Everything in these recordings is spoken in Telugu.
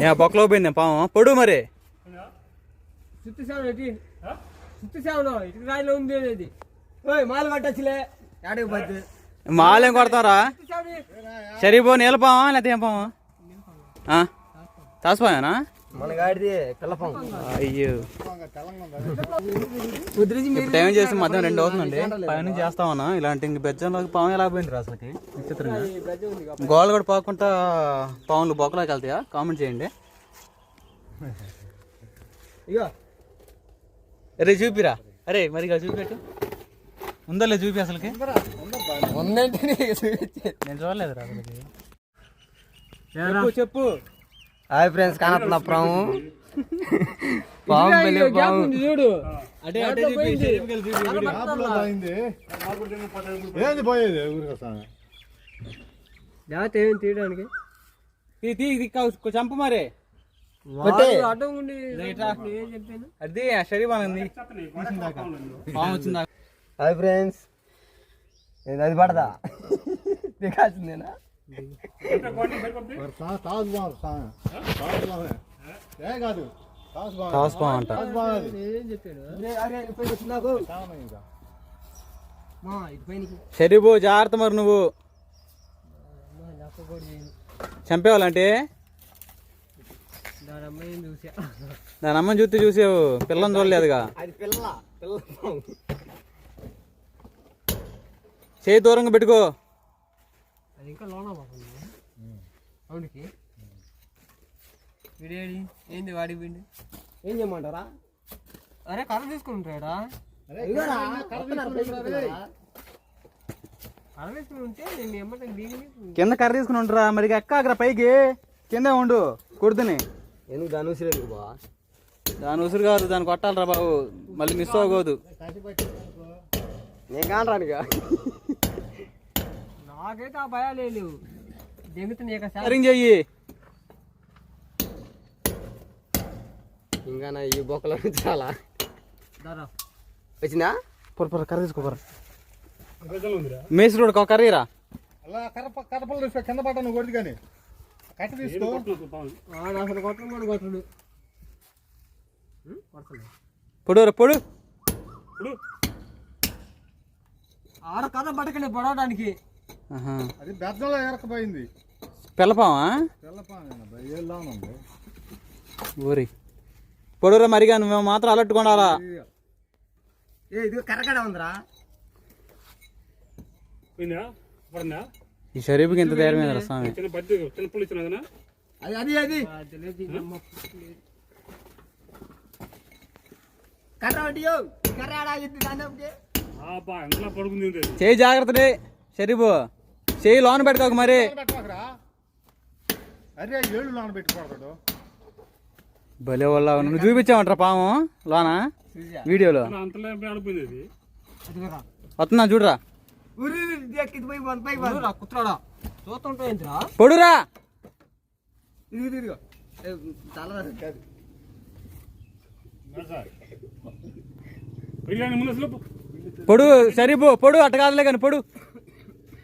ఏ బొక్కలో పోయింది పాము? పొడు మరి. సుత్తి సేవను ఎట్టి సుత్తి సేవను ఇటు రాయిలో ఉంది ఓయ్ మాల పట్టచ్చులే మాలేం కొడతారా సరిపో నీలపామా లేకపోతే ఏం పామా? తాసిపోయానా? మన గాడిది పిల్లపం అయ్యో టైం చేసి మధ్యాహ్నం రెండు అవుతుందండి. పైన చేస్తా ఉన్నా ఇలాంటి ఇంక బెజ్జంలోకి పాము ఎలా పోయింది అసలుకి? విచిత్రంగా. గోడలు కూడా పోకుండా పాములు బొక్కలోకి వెళ్తాయా? కామెంట్ చేయండి. ఇగో. అరే చూపిరా. అరే మరి చూపెట్టు. ఉందా లేదు చూపి అసలుకి. ఉందంటే నేను చెప్పు చెప్పు. హాయ్ ఫ్రెండ్స్ కానత్తున్నా పాము పాము పెళ్ళి పాము. చూడు. అంటే అంటే ఏంది పోయేది ఊరికి వస్తాను. జాగ్రత్త ఏమి తీయడానికి? తీ తీ ఇది కా- చంపు మరి. ఏం అది ఆ శరీరం ఉంది పాము వచ్చిందా? Hi friends. అది పడదా? దిగాల్సిందేనా? కాదు. షరీబు జాగ్రత్త మరి నువ్వు. చంపేవాలంటే దాని చూసా. అమ్మని చూస్తే చూసావు. పిల్లని చూడలేదుగా. అది పిల్ల పిల్ల చేయి దూరంగా పెట్టుకో. అది ఇంకా లోన పోతుంది అవునికి? వీడేడి ఏంది వాడి పిండి? ఏం చేయమంటారా? అరే కర్ర తీసుకుంటాడా కర్ర తీసుకుని ఉంటే నేను ఎమ్మట దిగి కింద కర్ర తీసుకుని ఉండరా మరి ఎక్క అక్కడ పైకి. కింద ఉండు కుడుతుని ఎందుకు దాని ఉసిరేది బా? దాని ఉసురు కాదు దాన్ని కొట్టాలరా బాబు. మళ్ళీ మిస్ అవ్వకూడదు. నేను కానరానుగా నాకైతే ఆ భయాలు లేవు. దిగుతున్నాయి ఇక శాతం. సరింగ్ చెయ్యి. ఇంకా నా ఈ బొక్కలో చాలా వచ్చిందా? పొర పొర కర్ర తీసుకో మేసి రోడ్ కర్రీరా అలా కర్ర కింద పడ్డా నువ్వు కానీ కట్ట తీసుకో అసలు కొట్టడం కూడా కొట్టడు. కొడతాడు పొడు పొడు. ఆడ కథ పడకండి పడవడానికి. అది బెజ్జంలో ఎరకపోయింది ఉంది? ఊరి. పొడురా మరిగా నువ్వు మాత్రం అలట్టుకోండాలా ఏ ఇది కరకడ ఉందిరా. ఈ షరీఫ్కి ఇంత ధైర్యం ఏందిరా స్వామి? అది అది చేయి జాగ్రత్త షరీఫ్. చేయి లోన పెట్టుకోక మరి. అరే ఏళ్ళు భలే వాళ్ళ నువ్వు చూపించావంటరా పాము లోన? వీడియోలో. వస్తున్నా చూడరా. పొడురా ఇది ఇది ఇదిగో ఏ, తల కాదు. పొడు షరీఫ్ పొడు అట్ట కాదులే కానీ పొడు.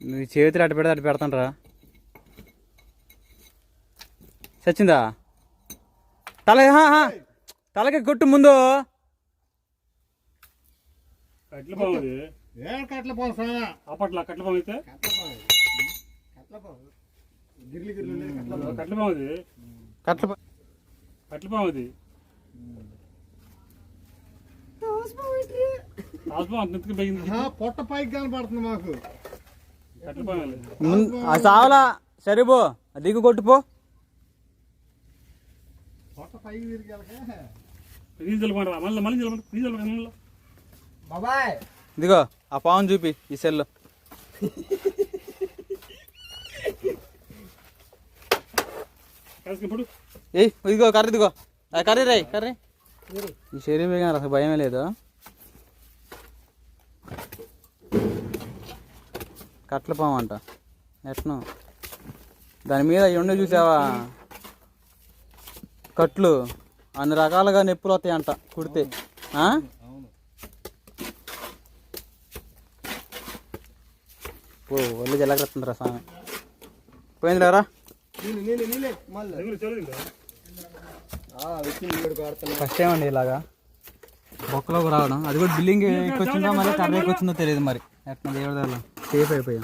నువ్వు చేతులు అటు పెడితే అటు పెడతానరా. చచ్చిందా తల హా, హా. తలకి కొట్టు ముందు. ఏం కట్ల పోసా అప్పట్లో కట్ల పాము అయితే? గిర్లి గిర్లి ఉండేది కట్ల కట్ల పాము అది కట్ల ప- కట్ల పాము అది తాజ్మా అంత ఎత్తుకు పెరిగింది ఆ, పొట్ట పైకి కనపడుతుంది మాకు కట్ల పాము అది. ముందు ఆ సావలా సరిపో ఆ దిగు కొట్టుపో. ఇదిగో ఆ పావును చూపి ఈ సెల్లో. ఏయ్ ఇదిగో కర్రీ ఇదిగో. ఆ కర్రీ రాయి కర్రీ. ఈ శరీరం భయమే లేదు. కట్ల పాము అంట. ఎట్ను? దాని మీద ఉండే చూసావా? కట్లు. అన్ని రకాలుగా నొప్పులు వస్తాయంట కుడితే. ఆ? ఓ ఒళ్ళు జలగొస్తుందిరా స్వామి? నీళ్ళు కొడుతున్నా ఫస్ట్ టైం అండి ఇలాగా. బొక్కలోకి రావడం. అది కూడా బిల్డింగ్ ఎక్కువ వచ్చిందో మళ్ళీ కర్ర ఎక్కువ వచ్చిందో తెలియదు మరి. ఎట్లా దేవుడి 这一盆儿不要